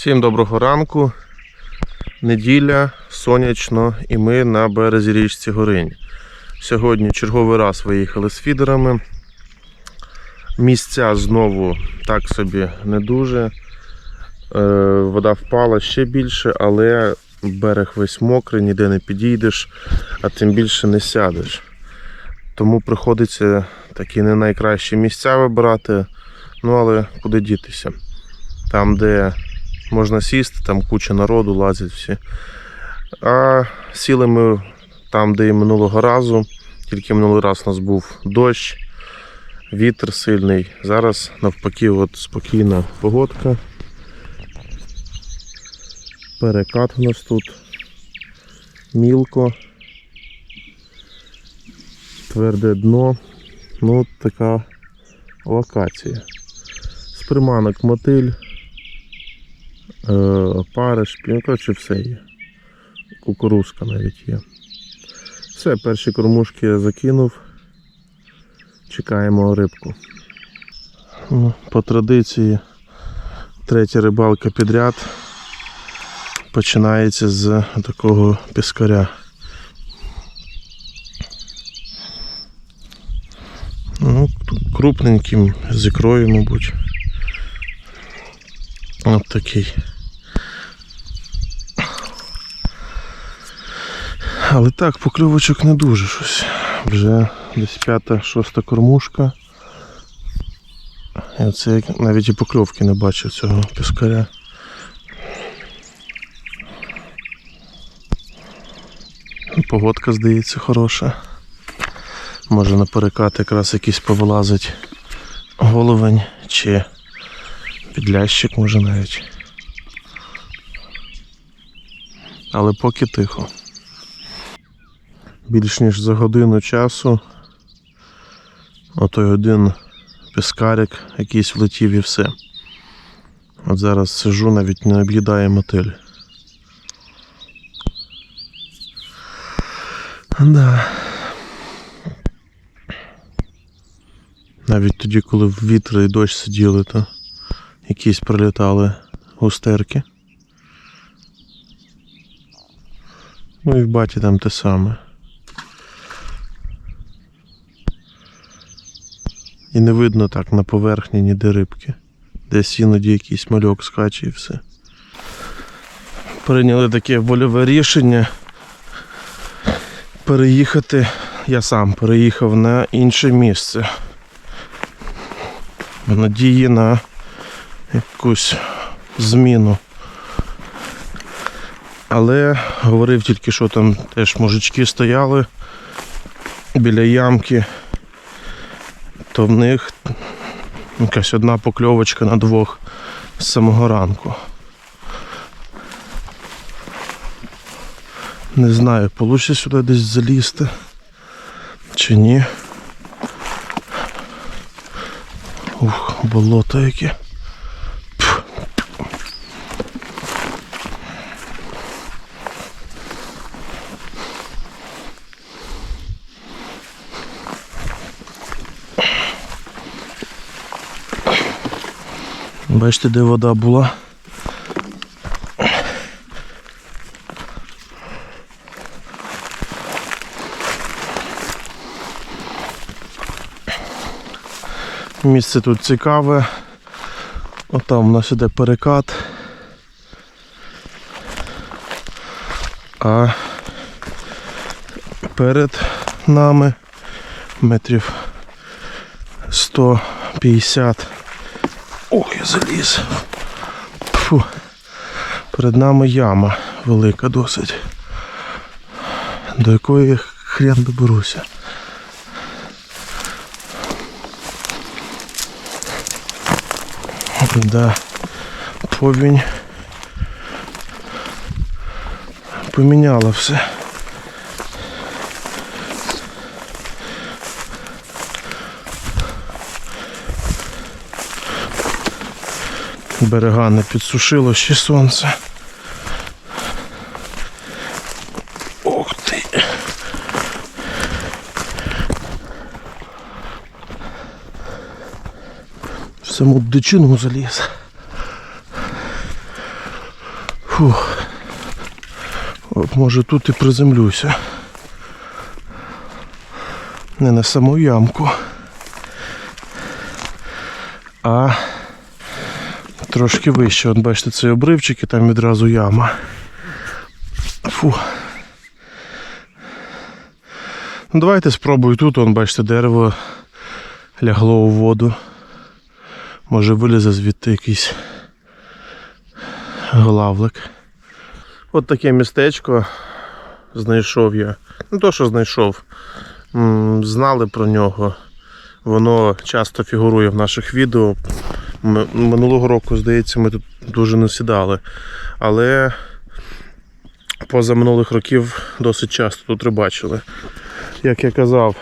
Всім доброго ранку. Неділя, сонячно, і ми на березі річці Горинь. Сьогодні черговий раз виїхали з фідерами. Місця знову так собі не дуже. Е, Вода впала ще більше, але берег весь мокрий, ніде не підійдеш, а тим більше не сядеш. Тому приходиться такі не найкращі місця вибирати. Ну але куди дітися? Там, де можна сісти, там куча народу лазять всі. А сіли ми там, де і минулого разу. Тільки минулий раз у нас був дощ, вітер сильний. Зараз навпаки, от спокійна погодка. Перекат у нас тут. Мілко. Тверде дно. Ну, така локація. З приманок мотиль. Е, париш, ну, коротше, все є. Кукурузка навіть є. Все, перші кормушки я закинув. Чекаємо рибку. Ну, По традиції третя рибалка підряд починається з такого піскаря. Ну, крупненьким, з ікрою, мабуть. От такий. Але так, покльовочок не дуже щось. Вже десь п'ята, шоста кормушка. І оце навіть і покльовки не бачив цього піскаря. Погодка, здається, хороша. Може на перекат якраз якийсь повилазить головень чи підлящик може навіть. Але поки тихо. Більш ніж за годину часу. Отой один пескарик якийсь влетів і все. От зараз сижу, навіть не об'їдає мотель. Да. Навіть тоді, коли в вітри і дощ сиділи, то якісь прилітали густерки. Ну і в баті там те саме. І не видно так на поверхні ніде рибки. Десь іноді якийсь мальок скаче і все. Прийняли таке вольове рішення переїхати. Я сам переїхав на інше місце. В надії на якусь зміну. Але говорив тільки, що там теж мужички стояли біля ямки, то в них якась одна покльовочка на двох з самого ранку. Не знаю, вийде сюди десь залізти чи ні. Ух, болото яке. Бачите, де вода була? Місце тут цікаве. Отам у нас іде перекат. А перед нами метрів 150. Ох, я заліз. Фу. Перед нами яма велика досить. До якої я хрен доберуся. Да, повінь поміняла все. Берега не підсушило ще сонце. Ох ти. В саму дичину заліз. Фух. От може тут і приземлюся. Не на саму ямку. А трошки вище. От бачите, обривчик і там відразу яма. Фу. Ну, давайте спробую тут, он, бачите, дерево лягло у воду. Може вилізе звідти якийсь главлик. От таке містечко знайшов я. Не то, що знайшов. Знали про нього. Воно часто фігурує в наших відео. Минулого року, здається, ми тут дуже не сідали. Але поза минулих років досить часто тут рибачили. Як я казав,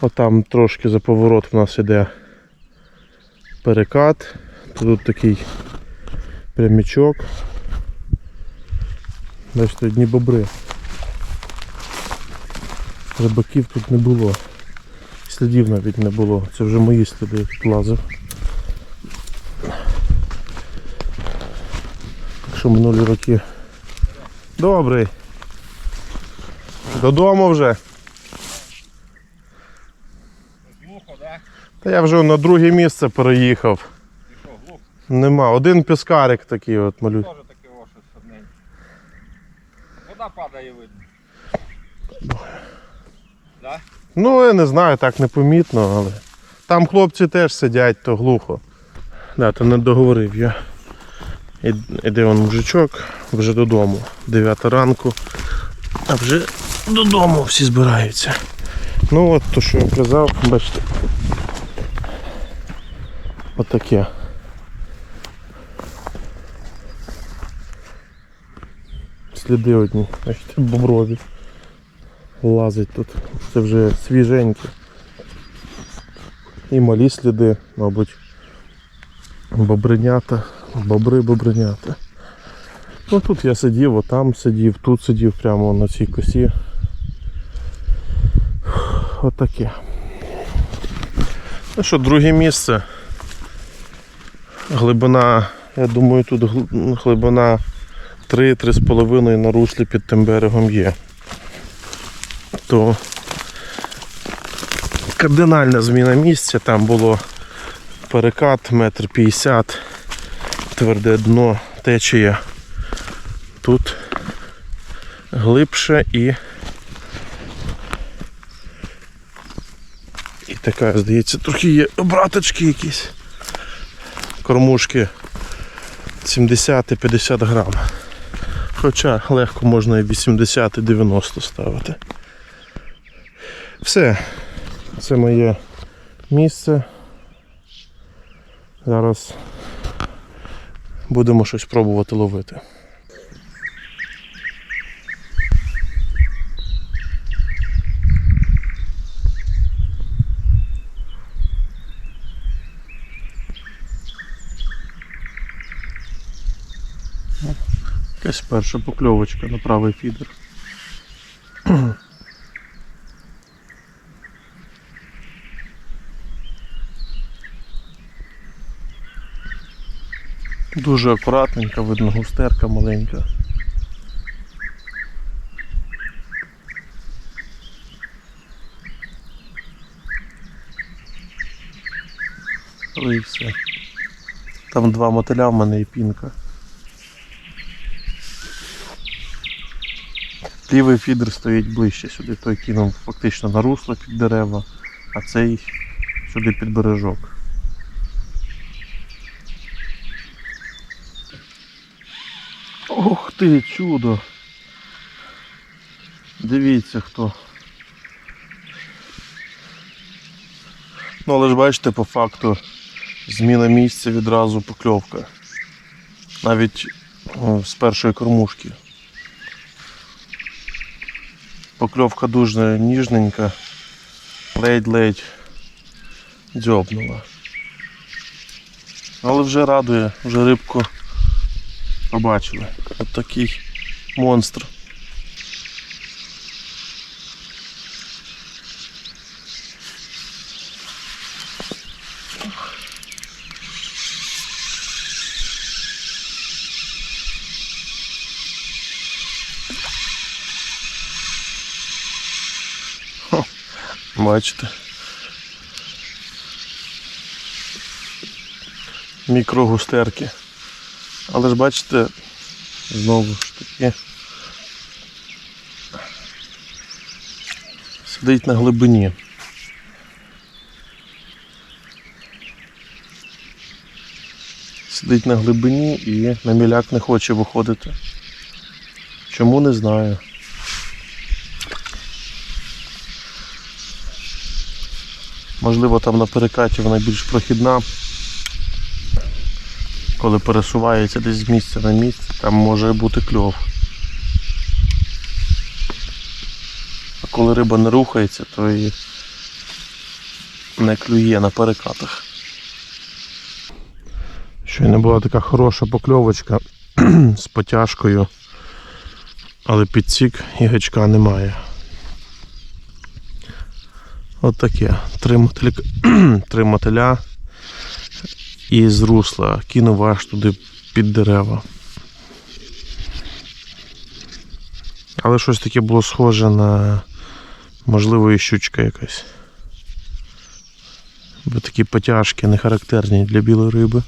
отам трошки за поворот в нас іде перекат. Тут такий прямічок. Бачите, одні бобри. Рибаків тут не було. Слідів навіть не було. Це вже мої сліди тут лазив. Якщо минулі роки. Добрий. Додому вже. Глухо, да? Та я вже на друге місце переїхав. Що, глух? Нема. Один піскарик такий от малюк. Теж таке щось одненьке. Вода падає видно. Да? Ну, я не знаю, так непомітно, але. Там хлопці теж сидять, то глухо. Да, то не договорив я. Іде он мужичок, вже додому. 9 ранку. А вже додому всі збираються. Ну от то, що я казав, бачите. Отаке. Сліди одні, бачите, боброві. Лазить тут. Це вже свіженькі. І малі сліди, мабуть. Бобринята, бобри бобринята. Ну тут я сидів, отам сидів, тут сидів прямо на цій косі. Отаке. Ну що, друге місце. Глибина, я думаю, тут глибина 3-3,5 на руслі під тим берегом є. То кардинальна зміна місця, там було перекат метр п'ятдесят, тверде дно, течія. Тут глибше і. І така, здається, трохи є обраточки якісь. Кормушки 70-50 грам. Хоча легко можна і 80 і 90 ставити. Все. Це моє місце. Зараз будемо щось пробувати ловити. Якась перша покльовочка на правий фідер. Дуже акуратненька, видно густерка маленька. Ну і все. Там два мотиля в мене і пінка. Лівий фідер стоїть ближче сюди, той кинув фактично на русло під дерева, а цей сюди під бережок. Ох ти, чудо! Дивіться хто. Ну але ж бачите, по факту зміна місця відразу покльовка. Навіть з першої кормушки. Покльовка дуже ніжненька, ледь-ледь дзьобнула. Але вже радує, вже рибку побачили. От такий монстр. Хо, бачите. Мікрогустерки. Але ж бачите, знову ж таки. Сидить на глибині. Сидить на глибині і на міляк не хоче виходити. Чому не знаю. Можливо, там на перекаті вона більш прохідна. Коли пересувається десь з місця на місце, там може бути кльов. А коли риба не рухається, то і не клює на перекатах. Щойно була така хороша покльовочка з потяжкою, але підсік і гачка немає. От таке. Три, мотиля і з русла кинув аж туди під дерева. Але щось таке було схоже на можливо і щучка якась. Бо такі потяжки не характерні для білої риби.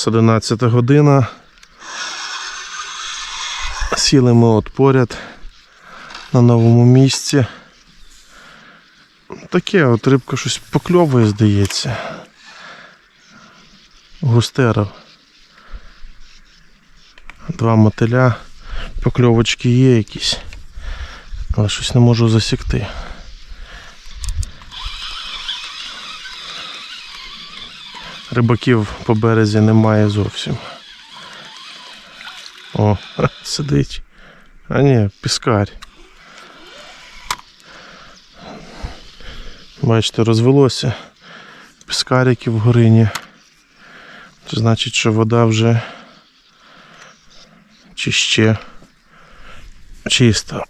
Нас 11 година. Сіли ми от поряд на новому місці. Таке от рибка щось покльовує, здається. Густеров. Два мотиля. Покльовочки є якісь. Але щось не можу засікти. Рибаків по березі немає зовсім. О, сидить. А ні, піскарь. Бачите, розвелося піскарики в горині. Це значить, що вода вже чи ще чиста.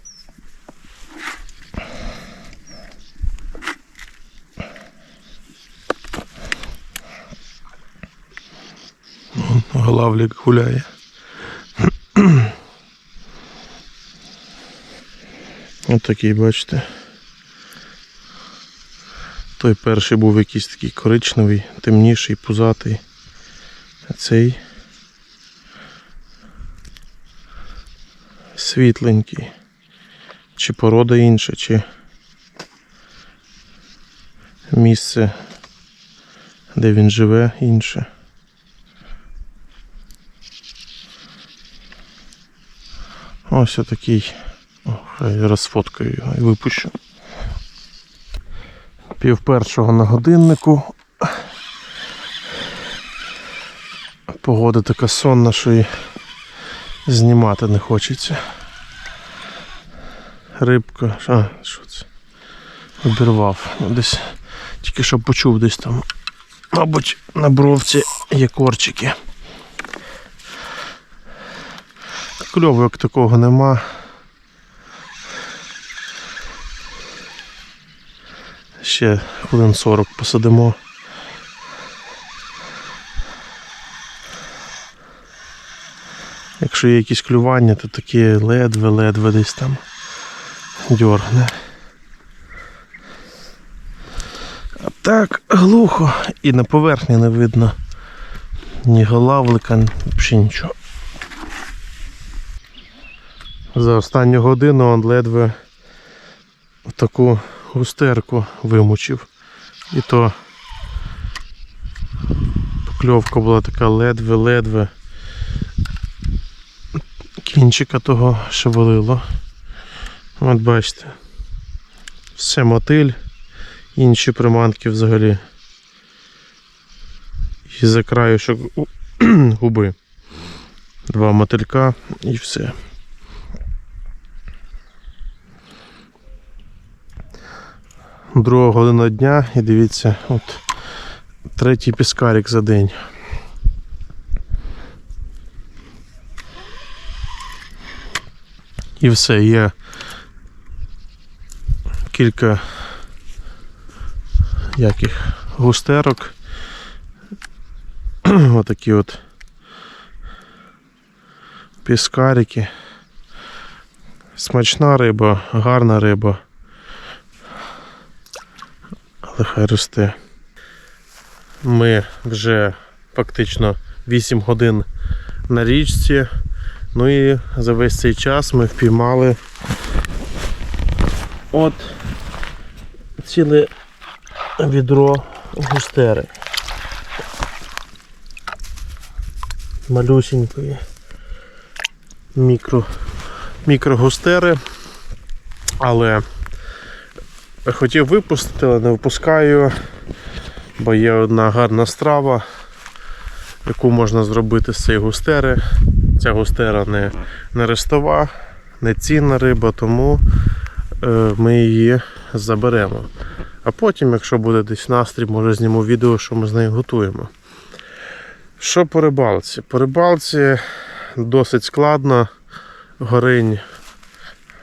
Главлік гуляє. Ось такий, бачите. Той перший був якийсь такий коричневий, темніший, пузатий. А цей світленький. Чи порода інша, чи місце, де він живе, інше. Ось отакий. Хай розфоткаю його і випущу. Пів першого на годиннику. Погода така сонна, що і знімати не хочеться. Рибка. А, що це? Обірвав. Ну, Десь тільки що почув десь там. Мабуть, на бровці є корчики. Кльову як такого нема. Ще хвилин 40 посадимо. Якщо є якісь клювання, то таке ледве-ледве десь там дьоргне. А так глухо і на поверхні не видно ні голавлика, взагалі нічого. За останню годину он ледве таку густерку вимучив. І то покльовка була така ледве-ледве. Кінчика того шевелило. От бачите. Все мотиль, інші приманки взагалі. І за краюшок губи. Два мотилька і все. Друга година дня і дивіться, от третій піскарик за день. І все, є кілька яких густерок. Отакі от піскарики. Смачна риба, гарна риба. Але хай росте. Ми вже фактично 8 годин на річці. Ну і за весь цей час ми впіймали от ціле відро густери. Малюсенької мікро, мікрогустери. Але хотів випустити, але не випускаю, бо є одна гарна страва, яку можна зробити з цієї густери. Ця густера не, не рестова, не цінна риба, тому е, ми її заберемо. А потім, якщо буде десь настрій, може зніму відео, що ми з нею готуємо. Що по рибалці? По рибалці досить складно. Горинь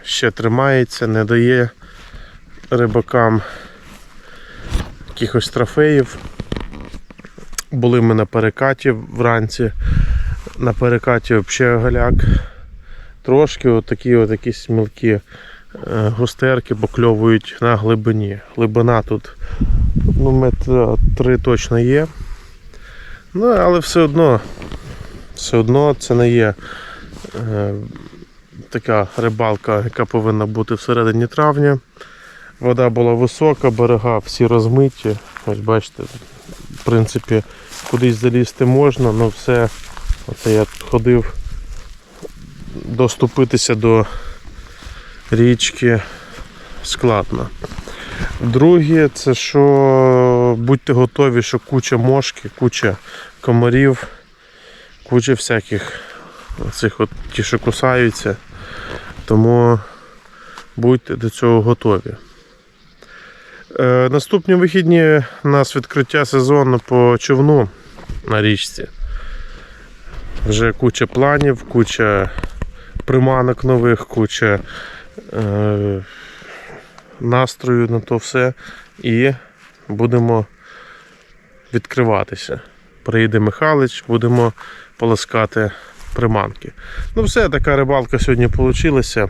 ще тримається, не дає рибакам якихось трофеїв. Були ми на перекаті вранці. На перекаті взагалі галяк. Трошки отакі от якісь мілкі е, густерки покльовують на глибині. Глибина тут ну, метра три точно є. Ну, але все одно, все одно це не є е, така рибалка, яка повинна бути всередині травня. Вода була висока, берега всі розмиті. Ось бачите, в принципі, кудись залізти можна, але все. Оце я тут ходив доступитися до річки складно. Друге, це що будьте готові, що куча мошки, куча комарів, куча всяких цих от ті, що кусаються. Тому будьте до цього готові. Е, наступні вихідні у нас відкриття сезону по човну на річці. Вже куча планів, куча приманок нових, куча е, настрою на то все. І будемо відкриватися. Приїде Михайлович, будемо полоскати приманки. Ну, все, така рибалка сьогодні вийшла.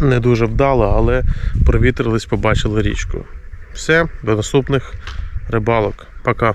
Не дуже вдало, але провітрились, побачили річку. Все, до наступних рибалок. Пока.